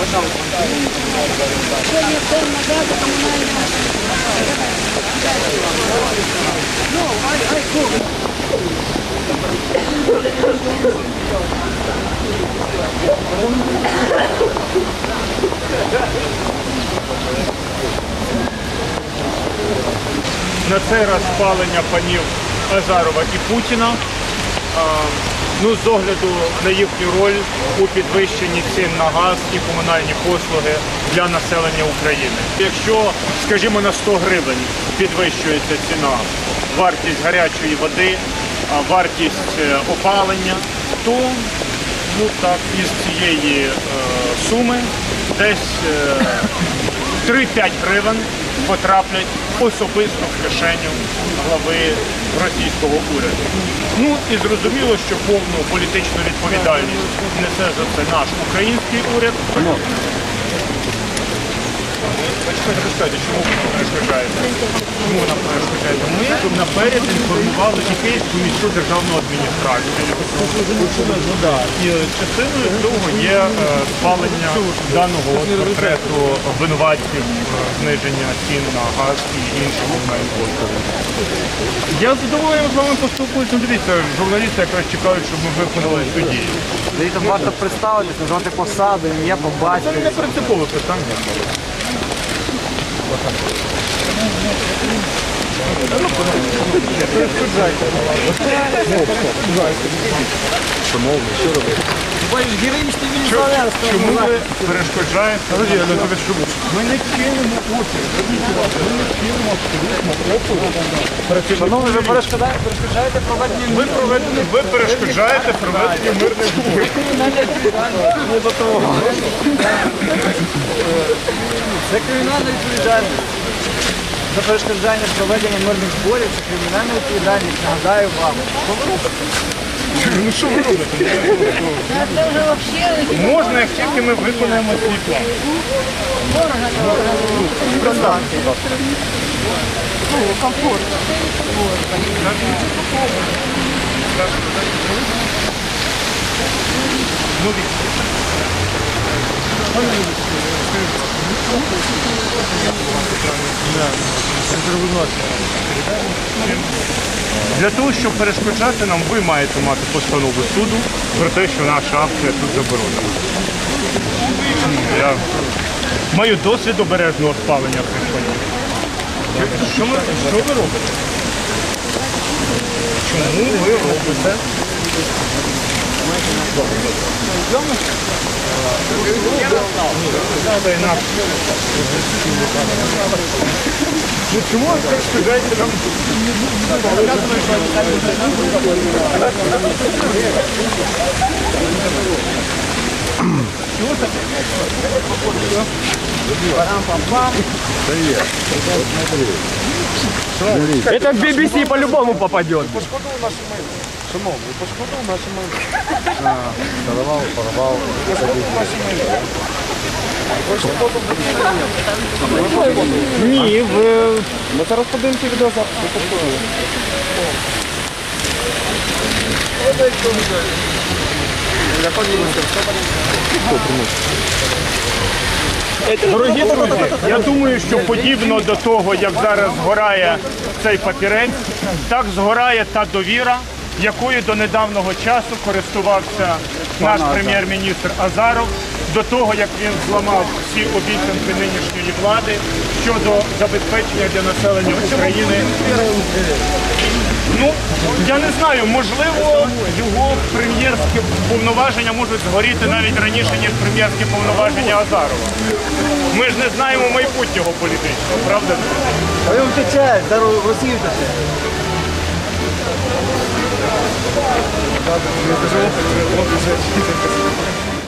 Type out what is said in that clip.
На цей раз спалення панів Азарова і Путіна. Ну, з огляду на їхню роль у підвищенні цін на газ і комунальні послуги для населення України. Якщо, скажімо, на 100 гривень підвищується ціна, вартість гарячої води, вартість е, опалення, то ну так, із цієї е, суми десь е, 3-5 гривень потраплять особисто в кишеню глави російського уряду. Ну і зрозуміло, що повну політичну відповідальність несе за це наш український уряд. Почекайте, почекайте, чому ви перешкоджаєте? Чому вона перешкоджає? Ми наперед інформували і Київську міську державну адміністрацію. І частиною цього є е, спалення даного портрету винуватців е, зниження цін на газ і інші комунальні послуги. Я з задоволенням з вами поспілкуюся. Ну, Дивіться, журналісти якраз чекають, щоб ми виконали цю дію. Дивіться, варто представитись, назвати посаду, ім'я по Це батькові. не принципове питання. Чому- Чому ви перешкоджаєте? Ми не чинимо опір. Ми не чинимо абсолютно опір. Ви перешкоджаєте проведення Ви, проведені, ви перешкоджаєте проведенню мирних зборів. не до того. Це кримінальна відповідальність. За перешкоджання проведення мирних зборів це кримінальна відповідальність. Нагадаю вам. Що ви робите? Ну що ви робите? Вообще Можна, як тільки ми виконаємо свій план. Представте, будь ласка. комфортно. Ну, Віктор. Для того, щоб перешкоджати нам, ви маєте мати постанову суду про те, що наша акція тут заборонена. Я маю досвід обережного спалення цих панів. Що, що ви робите? Чому ви робите? Треба інакше. Ну чому ви перешкоджаєте нам? Это в BBC по-любому попадет. Ні, ви Ми зараз подивимося відеозапис. Дорогі друзі, я думаю, що подібно до того, як зараз згорає цей папірець, так згорає та довіра, якою до недавнього часу користувався наш прем'єр-міністр Азаров, до того, як він зламав всі обіцянки нинішньої влади щодо забезпечення для населення України. Ну, я не знаю, можливо, його прем'єрські повноваження можуть згоріти навіть раніше, ніж прем'єрські повноваження Азарова. Ми ж не знаємо майбутнього політичного, правда? А він втече, Росію втече. Надо, мне это жалко, тебе вот уже.